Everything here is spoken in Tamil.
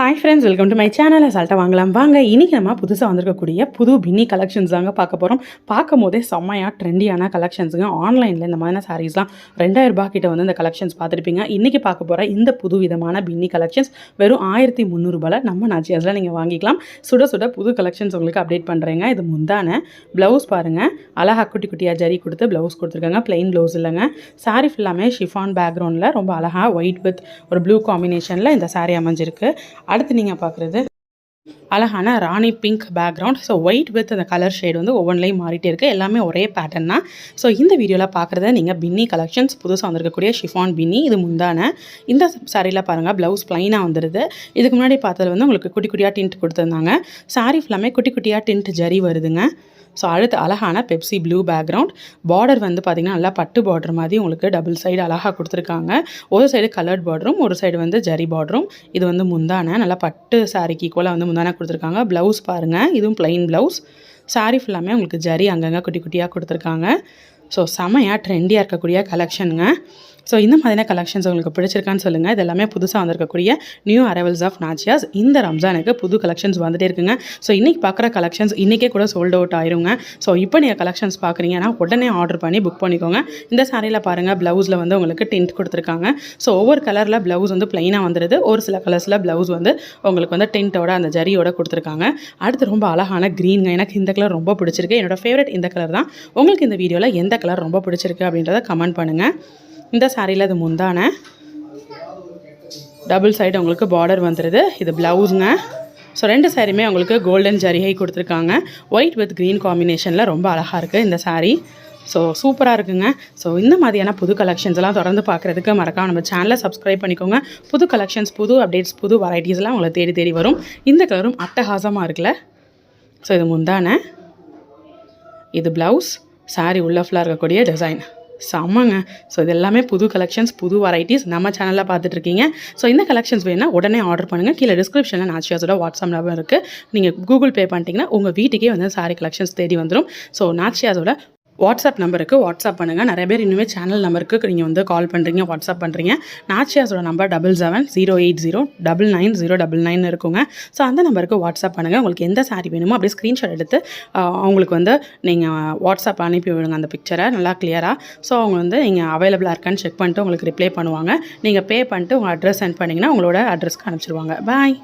Hi friends welcome to my channel அசால்ட்டாக வாங்கலாம். வாங்க இன்றைக்கி நம்ம புதுசாக வந்திருக்கக்கூடிய புது பின்னி கலெக்ஷன்ஸ் தாங்க பார்க்க போகிறோம் பார்க்கும் போதே செம்மையாக ட்ரெண்டியான கலெக்ஷன்ஸுங்க ஆன்லைனில் இந்த மாதிரியான சாரீஸ்லாம் ரெண்டாயிரம் ரூபாய் கிட்ட வந்து இந்த கலெக்ஷன்ஸ் பார்த்துருப்பீங்க. இன்றைக்கி பார்க்க போகிற இந்த புது விதமான பின்னி கலெக்ஷன்ஸ் வெறும் ஆயிரத்தி முந்நூறுபாயில் நம்ம நாச்சியாஸில் நீங்கள் வாங்கிக்கலாம். சுட சுட புது கலெக்ஷன்ஸ் உங்களுக்கு அப்டேட் பண்ணுறேங்க இது முந்தான ப்ளவுஸ் பாருங்கள் அழகா குட்டி குட்டியாக ஜரி கொடுத்து ப்ளவுஸ் கொடுத்துருக்காங்க. ப்ளெயின் ப்ளவுஸ் இல்லைங்க. Saree ஃபுல்லாமே ஷிஃபான் பேக்ரவுண்டில் ரொம்ப அழகாக ஒயிட் வித் ஒரு ப்ளூ காம்பினேஷனில் இந்த சாரீ அமைஞ்சிருக்கு. அடுத்து நீங்கள் பார்க்குறது அழகான rani pink background so white with அந்த கலர் ஷேட் வந்து ஒவ்வொன்றிலையும் மாறிட்டே இருக்குது எல்லாமே ஒரே பேட்டர்ன் தான். ஸோ இந்த வீடியோவில் பார்க்குறத நீங்கள் பின்னி கலெக்ஷன்ஸ் புதுசாக வந்திருக்கக்கூடிய ஷிஃபான் பின்னி இது முந்தான. இந்த சாரியில் பாருங்கள் ப்ளவுஸ் ப்ளைனாக வந்துடுது இதுக்கு முன்னாடி பார்த்தது வந்து உங்களுக்கு குட்டி குட்டியாக டிண்ட் கொடுத்துருந்தாங்க. சாரி ஃபுல்லாமே குட்டி குட்டியாக டிண்ட் ஜரி வருதுங்க. ஸோ அடுத்து அழகான பெப்சி ப்ளூ பேக்ரவுண்ட் பார்டர் வந்து பார்த்திங்கன்னா நல்லா பட்டு பார்டர் மாதிரி உங்களுக்கு டபுள் சைடு அழகாக கொடுத்துருக்காங்க. ஒரு சைடு கலர்ட் பார்டரும் ஒரு சைடு வந்து ஜரி பார்டரும் இது வந்து முந்தான. நல்லா பட்டு சாரிக்கு ஈக்குவலாக வந்து முந்தான கொடுத்துருக்காங்க. ப்ளவுஸ் பாருங்கள் இதுவும் பிளைன் ப்ளவுஸ் சாரி ஃபுல்லாமே உங்களுக்கு ஜரி அங்கங்கே குட்டி குட்டியாக கொடுத்துருக்காங்க. ஸோ செமையாக ட்ரெண்டியாக இருக்கக்கூடிய கலெக்ஷனுங்க ஸோ இந்த மாதிரியான கலெக்ஷன்ஸ் உங்களுக்கு பிடிச்சிருக்கான்னு சொல்லுங்கள் இது எல்லாமே புதுசாக வந்திருக்கக்கூடிய நியூ அரைவல்ஸ் ஆஃப் நாச்சியாஸ் இந்த ரம்ஜானுக்கு புது கலெக்ஷன்ஸ் வந்துட்டே இருக்குங்க. ஸோ இன்றைக்கி பார்க்குற கலெக்ஷன்ஸ் இன்றைக்கே கூட சோல்ட் அவுட் ஆயிருங்க. ஸோ இப்போ நீங்கள் கலெக்ஷன்ஸ் பார்க்குறீங்கன்னா உடனே ஆர்டர் பண்ணி புக் பண்ணிக்கோங்க. இந்த சாரியில் பாருங்கள் ப்ளவுஸில் வந்து உங்களுக்கு டிண்ட் கொடுத்துருக்காங்க. ஸோ ஒவ்வொரு கலரில் ப்ளவுஸ் வந்து ப்ளைனாக வந்துடுது ஒரு சில கலர்ஸில் ப்ளவுஸ் வந்து உங்களுக்கு வந்து டென்ட்டோட அந்த ஜரியோட கொடுத்துருக்காங்க. அடுத்து ரொம்ப அழகான க்ரீனுங்க எனக்கு இந்த கலர் ரொம்ப பிடிச்சிருக்கு. என்னோடய ஃபேவரட் இந்த கலர் தான். உங்களுக்கு இந்த வீடியோவில் எந்த கலர் ரொம்ப பிடிச்சிருக்கு அப்படின்றத கமெண்ட் பண்ணுங்கள் இந்த சாரியில் அது முந்தான. டபுள் சைடு உங்களுக்கு பார்டர் வந்துடுது இது ப்ளவுஸுங்க ஸோ ரெண்டு சாரியுமே உங்களுக்கு கோல்டன் ஜரிகை கொடுத்துருக்காங்க. ஒயிட் வித் க்ரீன் காம்பினேஷனில் ரொம்ப அழகாக இருக்குது இந்த சாரீ ஸோ சூப்பராக இருக்குங்க. ஸோ இந்த மாதிரியான புது கலெக்ஷன்ஸ் எல்லாம் தொடர்ந்து பார்க்குறதுக்கு மறக்காம நம்ம சேனலை சப்ஸ்கிரைப் பண்ணிக்கோங்க. புது கலெக்ஷன்ஸ் புது அப்டேட்ஸ் புது வெரைட்டிஸ்லாம் உங்களை தேடி தேடி வரும். இந்த கலரும் அட்டகாசமாக இருக்குல்ல? ஸோ இது முந்தான. இது ப்ளவுஸ் saree உள்ள ஃபுல்லாக இருக்கக்கூடிய டிசைன் செம்மங்க. ஸோ இது எல்லாமே புது கலெக்ஷன்ஸ் புது வெரைட்டிஸ் நம்ம சேனலில் பார்த்துட்ருக்கீங்க. ஸோ இந்த கலெக்ஷன்ஸ் வேணால் உடனே ஆர்டர் பண்ணுங்கள் கீழே டிஸ்கிரிப்ஷனில் நாச்சியாஸோட வாட்ஸ்அப் நம்பர் இருக்குது நீங்கள் கூகுள் பே பண்ணிட்டீங்கன்னா உங்கள் வீட்டுக்கே வந்து சாரி கலெக்ஷன்ஸ் தேடி வந்துடும் ஸோ நாச்சியாஸோட வாட்ஸ்அப் நம்பருக்கு வாட்ஸ்அப் பண்ணுங்கள் நிறைய பேர் இன்னுமே சேனல் நம்பருக்கு நீங்கள் வந்து கால் பண்ணுறீங்க வாட்ஸ்அப் பண்ணுறீங்க நாச்சியாஸோட number double seven zero eight zero double nine zero double nine இருக்குங்க. ஸோ அந்த நம்பருக்கு வாட்ஸ்அப் பண்ணுங்கள் உங்களுக்கு எந்த சாரி வேணுமோ அப்படியே ஸ்க்ரீன்ஷாட் எடுத்து அவங்களுக்கு வந்து நீங்கள் வாட்ஸ்அப் அனுப்பி விடுங்க அந்த பிக்சரை நல்லா கிளியராக ஸோ அவங்க வந்து நீங்கள் அவைலபிளாக இருக்கான்னு செக் பண்ணிட்டு உங்களுக்கு ரிப்ளை பண்ணுவாங்க. நீங்கள் பே பண்ணிட்டு உங்கள் அட்ரஸ் சென்ட் பண்ணிங்கன்னா உங்களோட அட்ரஸ்க்கு அனுப்பிச்சிருவாங்க. பாய்